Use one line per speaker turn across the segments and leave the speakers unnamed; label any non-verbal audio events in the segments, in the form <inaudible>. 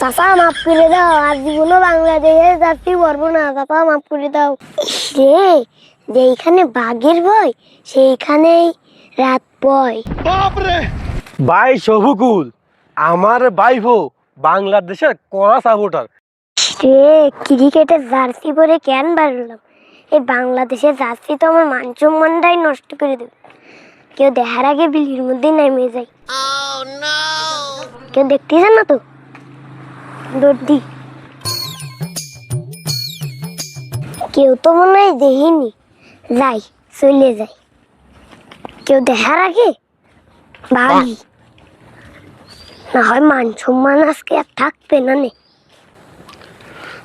চাচা মাফ করে দাও আর জীবনও বাংলাদেশে যাত্রী পারব না। চাচা মাফ করে দাও। রে যেইখানে বাঘের ভয় সেইখানেই রাত পয়।
ভাই শহুকুল আমার ভাইভো বাংলাদেশের কড়া সাপোর্টার
রে ক্রিকেটের জার্সি পরে কেন বাড়লাম এই বাংলাদেশের জার্সি তো আমার মান সম্মানটাই নষ্ট করে দেবে। কেউ দেখার আগে বিলির মধ্যে নেমে যায়। কেউ দেখতেছেন না তো? দৌড় দি। কেউ তো মনে হয় দেখিনি। যাই চলে যাই। কেউ দেখার আগে ভাগি না হয় মান সম্মান আজকে আর থাকবে না নে।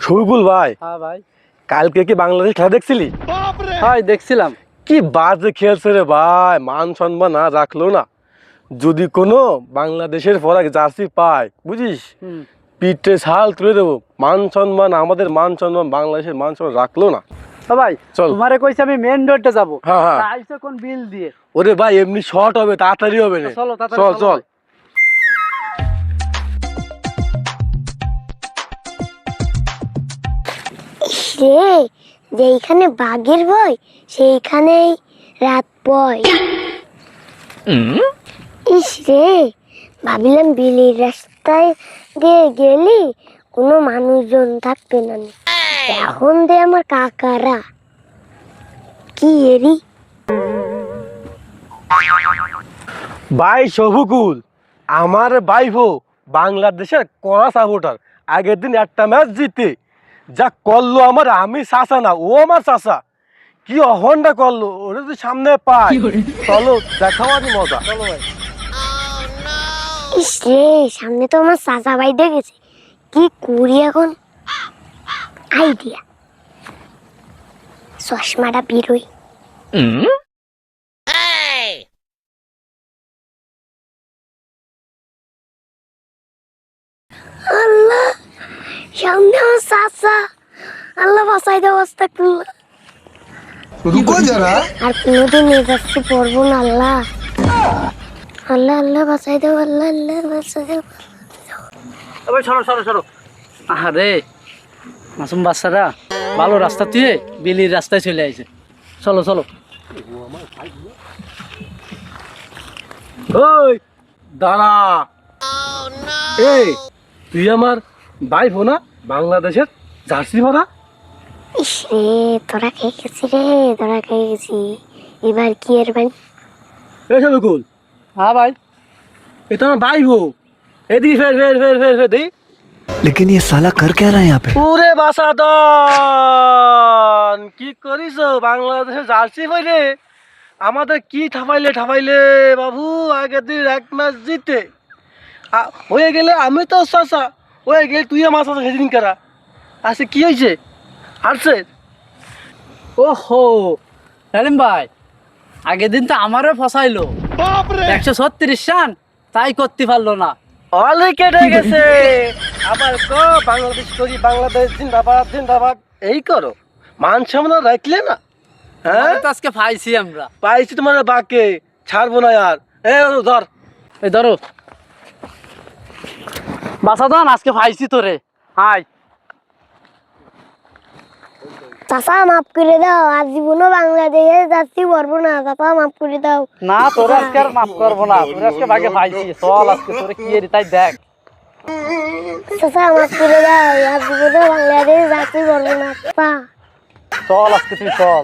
শহুকুল ভাই
হ্যাঁ ভাই।
কালকে কি বাংলাদেশ খেলা দেখছিলি?
হয় দেখছিলাম।
কি বাজে খেলছে রে ভাই মান সম্মান না রাখল না। যদি কোনো বাংলাদেশের পরাগ জার্সি পায় বুঝিস? পিঠে ছাল তুলে দেবো। মান সম্মান আমাদের মান সম্মান বাংলাদেশের মান সম্মান রাখল না।
ভাই
চল।
তোমারে কইছে আমি মেন রোডে যাব।
হ্যাঁ, হ্যাঁ।
কোন বিল দিয়ে?
ওরে ভাই এমনি শর্ট হবে তাড়াতাড়ি হবে না
চলো, তাড়াতাড়ি
চল
চল। ভাই।
রে যেইখানে বাঘের ভয় সেইখানেই রাত পয়। ইস রে ভাবিলাম বিলির রাস্তায় দিয়ে গেলি কোনো মানুষজন থাকবে না এখন দে আমার কাকারা। কি এরি
ভাই শহুকুল আমার ভাইভো বাংলাদেশের কড়া সাপোর্টার। আগের দিন একটা ম্যাচ জিতে যা করল আমার আমি চাষা না ও আমার চাষা কি অহনটা করল ওটা যদি সামনে পাই চলো দেখাও আমি মজা। চলো ভাই।
সামনে তো আমার চাচা ভাই দেখেছে। কি করি এখন? আইডিয়া। চশমাটা বেরোই আল্লাহ সামনে আমার চাচা। আল্লাহ বাসাই দেওয়া অবস্থা
করলাম
আর কোনোদিন এ যাচ্ছে পড়ব না আল্লাহ। আল্লাহ আল্লাহ বাসাই দাও আল্লাহ আল্লাহ বাসাই দাও।
তবে সরো সরো সরো। মাসুম বাচ্চারা ভালো রাস্তা তুই বিলির রাস্তায় চলে আইছে। চলো চলো।
ওই দাঁড়া। এই তুই আমার ভাই না? বাংলাদেশের জার্সি ভরা
ইস রে তোরা খেয়ে গেছি রে তোরা খেয়ে গেছি। এবার কি এর ভাই
এই শহুকুল
হ্যাঁ ভাই
এটা আমার ভাই ভো এদিকে ফের ফের ফের ফের ফের দেই
लेकिन ये साला कर क्या रहा है यहाँ पे
পুরে বাসাদন কি করিস বাংলাদেশে জার্সি হইলে আমাদের কি ঠাপাইলে ঠাপাইলে বাবু আগের দিন এক ম্যাচ জিতে আ- হয়ে গেলে আমি তো চাষা হয়ে গেলে তুই আমার চাষা সেদিন কারা আচ্ছা কি হয়েছে আসছে
ওহো সেলিম ভাই আগের দিন তো আমারও ফসাইলো একশো ছত্রিশ রান তাই করতে পারল না।
অলি কেটে গেছে। <laughs> আবার ক বাংলাদেশ করি বাংলাদেশ জিন্দাবাদ জিন্দাবাদ। এই করো। মান সম্মান রাখলে না? হ্যাঁ?
আজকে পাইছি আমরা।
পাইছি তোমার বাকে। ছাড়বো না আর। এ ধর
এই ধরো। বাসাদান আজকে পাইছি তোরে। হাই
চাচা মাফ করে দাও আর জীবনও বাংলাদেশে যাচ্ছি পারব না চাচা মাফ করে দাও।
না তোর আজকে আর মাফ করব না তোর আজকে ভাগে ভাইছি চল আজকে তোর কি এরি তাই দেখ।
চাচা মাফ করে দাও আর জীবনও বাংলাদেশে যাচ্ছি পারব না
চল আজকে তুই চল।